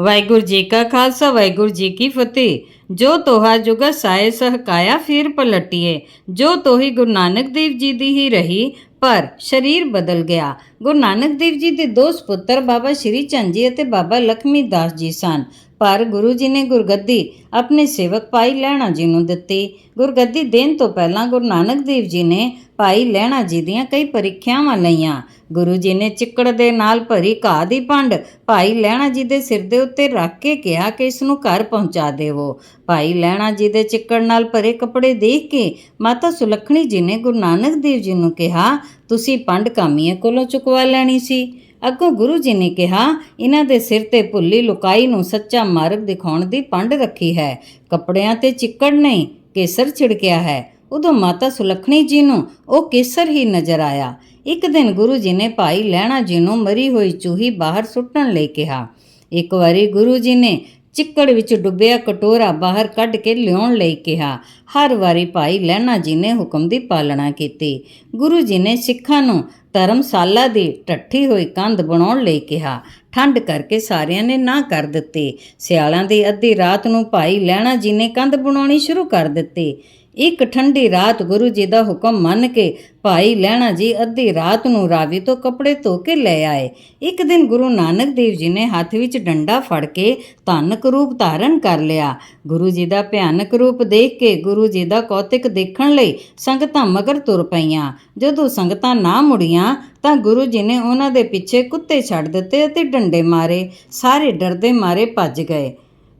ਵਾਹਿਗੁਰੂ ਜੀ ਕਾ ਖਾਲਸਾ, ਵਾਹਿਗੁਰੂ ਜੀ ਕੀ ਫਤਿਹ। ਜੋ ਤੋਹਾ ਜੁਗਾ ਸਾਏ ਸਹਕਾਇਆ, ਫਿਰ ਪਲਟੀਏ। ਜੋ ਤੋਹੀ ਗੁਰੂ ਨਾਨਕ ਦੇਵ ਜੀ ਦੀ ਹੀ ਰਹੀ, ਪਰ ਸ਼ਰੀਰ ਬਦਲ ਗਿਆ। ਗੁਰੂ ਨਾਨਕ ਦੇਵ ਜੀ ਦੇ ਦੋ ਸੁਪੁੱਤਰ ਬਾਬਾ ਸ਼੍ਰੀ ਚੰਦ ਜੀ ਅਤੇ ਬਾਬਾ ਲਖਮੀ ਦਾਸ ਜੀ ਸਨ। ਪਰ ਗੁਰੂ ਜੀ ਨੇ ਗੁਰਗੱਦੀ ਆਪਣੇ ਸੇਵਕ ਭਾਈ ਲਹਿਣਾ ਜੀ ਨੂੰ ਦਿੱਤੀ। ਗੁਰਗੱਦੀ ਦੇਣ ਤੋਂ ਪਹਿਲਾਂ ਗੁਰੂ ਨਾਨਕ ਦੇਵ ਜੀ ਨੇ ਭਾਈ ਲਹਿਣਾ ਜੀ ਦੀਆਂ ਕਈ ਪਰੀਖਿਆਵਾਂ ਲਈਆਂ। ਗੁਰੂ ਜੀ ਨੇ ਚਿੱਕੜ ਦੇ ਨਾਲ ਭਰੀ ਘਾਹ ਦੀ ਪੰਡ ਭਾਈ ਲਹਿਣਾ ਜੀ ਦੇ ਸਿਰ ਦੇ ਉੱਤੇ ਰੱਖ ਕੇ ਕਿਹਾ ਕਿ ਇਸ ਨੂੰ ਘਰ ਪਹੁੰਚਾ ਦੇਵੋ। ਭਾਈ ਲਹਿਣਾ ਜੀ ਦੇ ਚਿੱਕੜ ਨਾਲ ਭਰੇ ਕੱਪੜੇ ਦੇਖ ਕੇ ਮਾਤਾ ਸੁਲੱਖਣੀ ਜੀ ਨੇ ਗੁਰੂ ਨਾਨਕ ਦੇਵ ਜੀ ਨੂੰ ਕਿਹਾ, ਤੁਸੀਂ ਪੰਡ ਕਾਮੀਏ ਕੋਲੋਂ ਚੁਕਵਾ ਲੈਣੀ ਸੀ। ਅੱਗੋਂ ਗੁਰੂ ਜੀ ਨੇ ਕਿਹਾ, ਇਹਨਾਂ ਦੇ ਸਿਰ ਤੇ ਭੁੱਲੀ ਲੁਕਾਈ ਨੂੰ ਸੱਚਾ ਮਾਰਗ ਦਿਖਾਉਣ ਦੀ ਪੰਡ ਰੱਖੀ ਹੈ। ਕੱਪੜਿਆਂ ਤੇ ਚਿੱਕੜ ਨਹੀਂ, ਕੇਸਰ ਛਿੜਕਿਆ ਹੈ। ਉਦੋਂ ਮਾਤਾ ਸੁਲੱਖਣੀ ਜੀ ਨੂੰ ਉਹ ਕੇਸਰ ਹੀ ਨਜ਼ਰ ਆਇਆ। ਇੱਕ ਦਿਨ ਗੁਰੂ ਜੀ ਨੇ ਭਾਈ ਲਹਿਣਾ ਜੀ ਨੂੰ ਮਰੀ ਹੋਈ ਚੂਹੀ ਬਾਹਰ ਸੁੱਟਣ ਲਈ ਕਿਹਾ। ਇੱਕ ਵਾਰੀ ਗੁਰੂ ਜੀ ਨੇ ਚਿੱਕੜ ਵਿੱਚ ਡੁੱਬਿਆ ਕਟੋਰਾ ਬਾਹਰ ਕੱਢ ਕੇ ਲਿਆਉਣ ਲਈ ਕਿਹਾ। ਹਰ ਵਾਰੀ ਭਾਈ ਲਹਿਣਾ ਜੀ ਨੇ ਹੁਕਮ ਦੀ ਪਾਲਣਾ ਕੀਤੀ। ਗੁਰੂ ਜੀ ਨੇ ਸਿੱਖਾਂ ਨੂੰ ਧਰਮਸ਼ਾਲਾ ਦੀ ਟੱਠੀ ਹੋਈ ਕੰਧ ਬਣਾਉਣ ਲਈ ਕਿਹਾ। ਠੰਡ ਕਰਕੇ ਸਾਰਿਆਂ ਨੇ ਨਾ ਕਰ ਦਿੱਤੀ। ਸਿਆਲਾਂ ਦੀ ਅੱਧੀ ਰਾਤ ਨੂੰ ਭਾਈ ਲਹਿਣਾ ਜੀ ਨੇ ਕੰਧ ਬਣਾਉਣੀ ਸ਼ੁਰੂ ਕਰ ਦਿੱਤੀ। ਇੱਕ ਠੰਡੀ ਰਾਤ ਗੁਰੂ ਜੀ ਦਾ ਹੁਕਮ ਮੰਨ ਕੇ ਭਾਈ ਲਹਿਣਾ ਜੀ ਅੱਧੀ ਰਾਤ ਨੂੰ ਰਾਵੀ ਤੋਂ ਕੱਪੜੇ ਧੋ ਕੇ ਲੈ ਆਏ। ਇੱਕ ਦਿਨ ਗੁਰੂ ਨਾਨਕ ਦੇਵ ਜੀ ਨੇ ਹੱਥ ਵਿੱਚ ਡੰਡਾ ਫੜ ਕੇ ਧਾਨਕ ਰੂਪ ਧਾਰਨ ਕਰ ਲਿਆ। ਗੁਰੂ ਜੀ ਦਾ ਭਿਆਨਕ ਰੂਪ ਦੇਖ ਕੇ ਗੁਰੂ ਜੀ ਦਾ ਕੌਤਿਕ ਦੇਖਣ ਲਈ ਸੰਗਤਾਂ ਮਗਰ ਤੁਰ ਪਈਆਂ। ਜਦੋਂ ਸੰਗਤਾਂ ਨਾ ਮੁੜੀਆਂ ਤਾਂ ਗੁਰੂ ਜੀ ਨੇ ਉਹਨਾਂ ਦੇ ਪਿੱਛੇ ਕੁੱਤੇ ਛੱਡ ਦਿੱਤੇ ਅਤੇ ਡੰਡੇ ਮਾਰੇ। ਸਾਰੇ ਡਰਦੇ ਮਾਰੇ ਭੱਜ ਗਏ।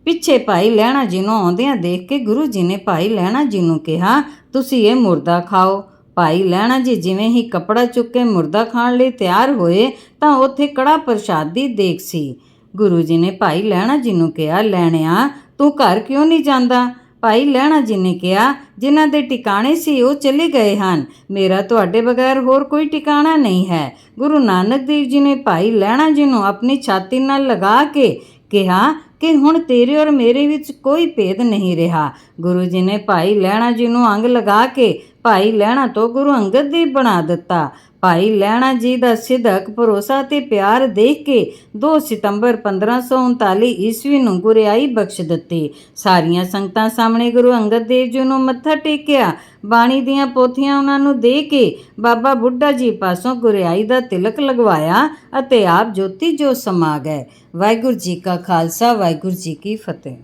ਪਿੱਛੇ ਭਾਈ ਲਹਿਣਾ ਜੀ ਨੂੰ ਆਉਂਦਿਆਂ ਦੇਖ ਕੇ ਗੁਰੂ ਜੀ ਨੇ ਭਾਈ ਲਹਿਣਾ ਜੀ ਨੂੰ ਕਿਹਾ, ਤੁਸੀਂ ਇਹ ਮੁਰਦਾ ਖਾਓ। ਭਾਈ ਲਹਿਣਾ ਜੀ ਜਿਵੇਂ ਹੀ ਕਪੜਾ ਚੁੱਕ ਕੇ ਮੁਰਦਾ ਖਾਣ ਲਈ ਤਿਆਰ ਹੋਏ, ਤਾਂ ਉੱਥੇ ਕੜਾ ਪ੍ਰਸ਼ਾਦ ਦੀ ਦੇਖ ਸੀ। ਗੁਰੂ ਜੀ ਨੇ ਭਾਈ ਲਹਿਣਾ ਜੀ ਨੂੰ ਕਿਹਾ ਲੈਣਿਆ ਤੂੰ ਘਰ ਕਿਉਂ ਨਹੀਂ ਜਾਂਦਾ? ਭਾਈ ਲਹਿਣਾ ਜੀ ਨੇ ਕਿਹਾ, ਜਿਨ੍ਹਾਂ ਦੇ ਟਿਕਾਣੇ ਸੀ ਉਹ ਚਲੇ ਗਏ ਹਨ। ਮੇਰਾ ਤੁਹਾਡੇ ਬਗੈਰ ਹੋਰ ਕੋਈ ਟਿਕਾਣਾ ਨਹੀਂ ਹੈ। ਗੁਰੂ ਨਾਨਕ ਦੇਵ ਜੀ ਨੇ ਭਾਈ ਲਹਿਣਾ ਜੀ ਨੂੰ ਆਪਣੀ ਛਾਤੀ ਨਾਲ ਲਗਾ ਕੇ ਕਿਹਾ ਕਿ ਹੁਣ ਤੇਰੇ ਔਰ ਮੇਰੇ ਵਿੱਚ ਕੋਈ ਭੇਦ ਨਹੀਂ ਰਿਹਾ। ਗੁਰੂ ਜੀ ਨੇ ਭਾਈ ਲਹਿਣਾ ਜੀ ਨੂੰ ਅੰਗ ਲਗਾ ਕੇ ਭਾਈ ਲਹਿਣਾ ਤੋਂ ਗੁਰੂ ਅੰਗਦ ਦੇਵ ਬਣਾ ਦਿੱਤਾ। ਭਾਈ ਲਹਿਣਾ ਜੀ ਦਾ ਸਿੱਧਕ ਭਰੋਸਾ ਤੇ ਪਿਆਰ ਦੇਖ ਕੇ 2 ਸਤੰਬਰ 1539 ਈਸਵੀ ਨੂੰ ਗੁਰਿਆਈ ਬਖਸ਼ ਦਿੱਤੀ। ਸਾਰੀਆਂ ਸੰਗਤਾਂ ਸਾਹਮਣੇ ਗੁਰੂ ਅੰਗਦ ਦੇਵ ਜੀ ਨੂੰ ਮੱਥਾ ਟੇਕਿਆ। ਬਾਣੀ ਦੀਆਂ ਪੋਥੀਆਂ ਉਹਨਾਂ ਨੂੰ ਦੇ ਕੇ ਬਾਬਾ ਬੁੱਢਾ ਜੀ ਪਾਸੋਂ ਗੁਰਿਆਈ ਦਾ ਤਿਲਕ ਲਗਵਾਇਆ ਅਤੇ ਆਪ ਜੋਤੀ ਜੋ ਸਮਾ ਗਏ। ਵਾਹਿਗੁਰੂ ਜੀ ਕਾ ਖਾਲਸਾ, ਵਾਹਿਗੁਰੂ ਜੀ ਕੀ ਫਤਿਹ।